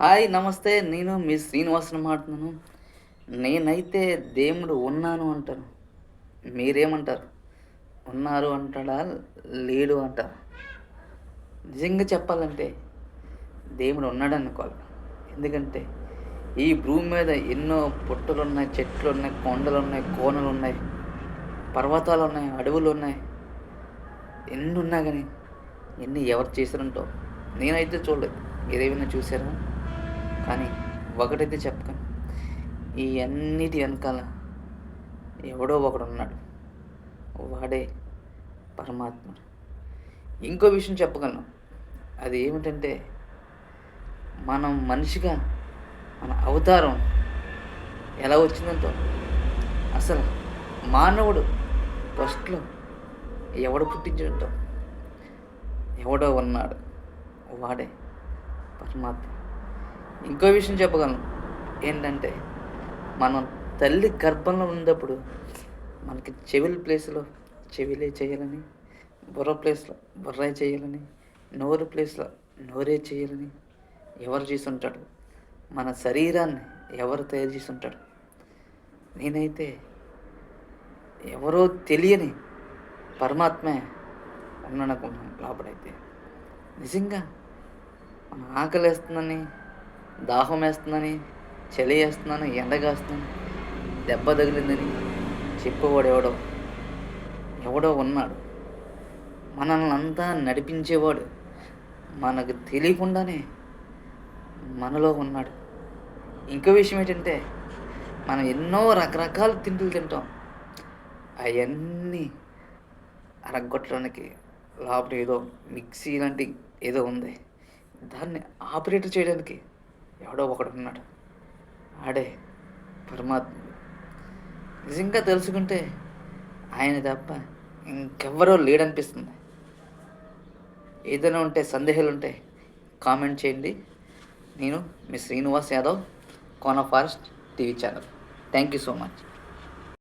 Hi నమస్తే. నేను మీ శ్రీనివాసన్ మాట్లాడుతున్నాను. నేనైతే దేవుడు ఉన్నాను అంటాను మీరేమంటారు? ఉన్నారు అంటాడా? లేడు అంటారు? నిజంగా చెప్పాలంటే దేవుడు ఉన్నాడు అనుకోవాలి ఎందుకంటే ఈ భూమి మీద ఎన్నో పుట్టలు ఉన్నాయి చెట్లు ఉన్నాయి కొండలు ఉన్నాయి కోనలు ఉన్నాయి పర్వతాలు ఉన్నాయి అడవులు ఉన్నాయి ఎన్ని ఉన్నా కానీ ఎన్ని ఎవరు చేశారంటో నేనైతే చూడలేదు. మీరేమైనా చూసారా కానీ ఒకటైతే చెప్పకండి ఈ అన్నిటి వెనకాల ఎవడో ఒకడు ఉన్నాడు. వాడే పరమాత్ముడు ఇంకో విషయం చెప్పగలను. అది ఏమిటంటే మనం మనిషిగా మన అవతారం ఎలా వచ్చిందంటో. అసలు మానవుడు ఫస్ట్లో ఎవడు పుట్టించడంతో ఎవడో ఉన్నాడు. వాడే పరమాత్మ. ఇంకో విషయం చెప్పగలను. ఏంటంటే మనం తల్లి గర్భంలో ఉన్నప్పుడు మనకి చెవిల ప్లేస్లో చెవిలే చేయాలని బుర్ర ప్లేస్లో బుర్రే చేయాలని నోరు ప్లేస్లో నోరే చేయాలని ఎవరు చేసి ఉంటాడు మన శరీరాన్ని ఎవరు తయారు చేసి ఉంటాడు నేనైతే ఎవరో తెలియని పరమాత్మే ఉన్నాననుకున్నాను లోపలైతే. నిజంగా మన ఆకలి వేస్తుందని దాహం వేస్తుందని చలి వేస్తుందని ఎండగాస్తున్నాను దెబ్బ తగిలిందని చెప్పేవాడు ఎవడో. ఎవడో ఉన్నాడు. మనల్ని అంతా నడిపించేవాడు. మనకు తెలియకుండానే మనలో ఉన్నాడు. ఇంకో విషయం ఏంటంటే మనం ఎన్నో రకరకాల తిండులు తింటాం. అవన్నీ అరగొట్టడానికి లోపల ఏదో మిక్సీ లాంటి ఏదో ఉంది. దాన్ని ఆపరేట్ చేయడానికి ఎవడో ఒకడు ఉన్నాడు ఆడే పరమాత్మ నిజంగా తెలుసుకుంటే ఆయన తప్ప ఇంకెవ్వరో లేడనిపిస్తుంది. ఏదైనా ఉంటే సందేహాలు ఉంటే కామెంట్ చేయండి. నేను మీ Srinivas Yadav Kona forest TV channel. Thank you so much.